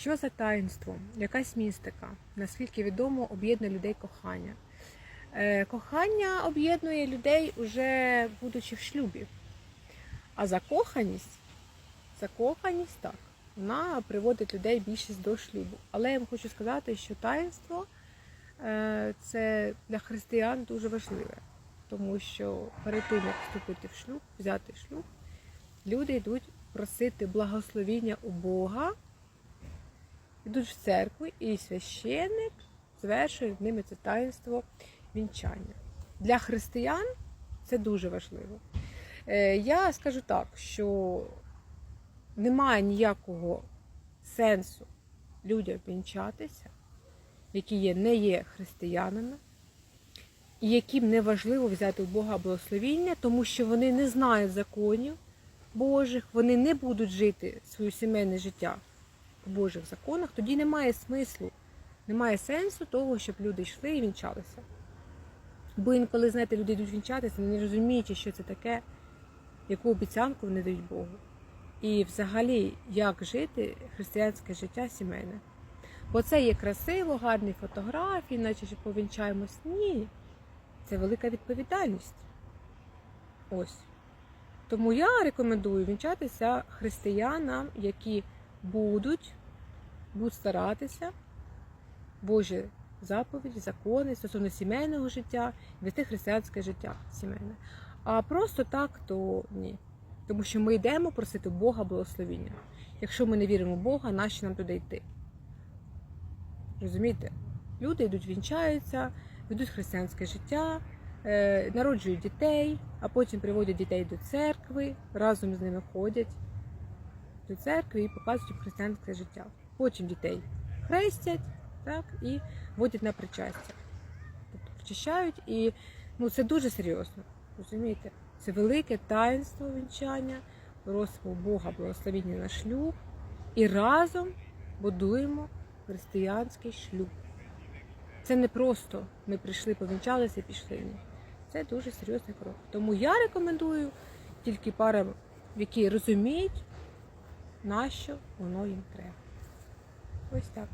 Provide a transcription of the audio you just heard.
Що за таїнство? Якась містика? Наскільки відомо, об'єднує людей кохання. Е, Кохання об'єднує людей уже будучи в шлюбі. А закоханість, закоханість так, вона приводить людей більшість до шлюбу. Але я вам хочу сказати, що таїнство е, це для християн дуже важливе, тому що перед тим, як вступити в шлюб, взяти шлюб, люди йдуть просити благословіння у Бога, йдуть в церкву, і священник звершує з ними це таїнство вінчання. Для християн це дуже важливо. Е, Я скажу так, що немає ніякого сенсу людям вінчатися, які є, не є християнами, і яким не важливо взяти у Бога благословіння, тому що вони не знають законів Божих, вони не будуть жити своє сімейне життя Божих законах, тоді немає смислу, немає сенсу того, щоб люди йшли і вінчалися. Бо інколи, знаєте, люди йдуть вінчатися, не розуміючи, що це таке, яку обіцянку вони дають Богу. І взагалі, як жити християнське життя сімейне. Бо це є красиво, гарні фотографії, наче що повінчаємось. Ні. Це велика відповідальність. Ось. Тому я рекомендую вінчатися християнам, які будуть, будуть старатися Божі заповіді, закони стосовно сімейного життя, вести християнське життя сімейне. А просто так, то ні. Тому що ми йдемо просити Бога благословіння. Якщо ми не віримо в Бога, нащо нам туди йти? Розумієте? Люди йдуть, вінчаються, ведуть християнське життя, е, народжують дітей, а потім приводять дітей до церкви, разом з ними ходять до церкви і показують християнське життя. Потім дітей хрестять так, і водять на причастя. Тобто причащають, і ну, це дуже серйозно. Розумієте? Це велике таїнство вінчання, просимо Бога благословіння на шлюб і разом будуємо християнський шлюб. Це не просто ми прийшли, повінчалися і пішли. Це дуже серйозний крок. Тому я рекомендую тільки парам, які розуміють, на що воно їм треба. Ось так.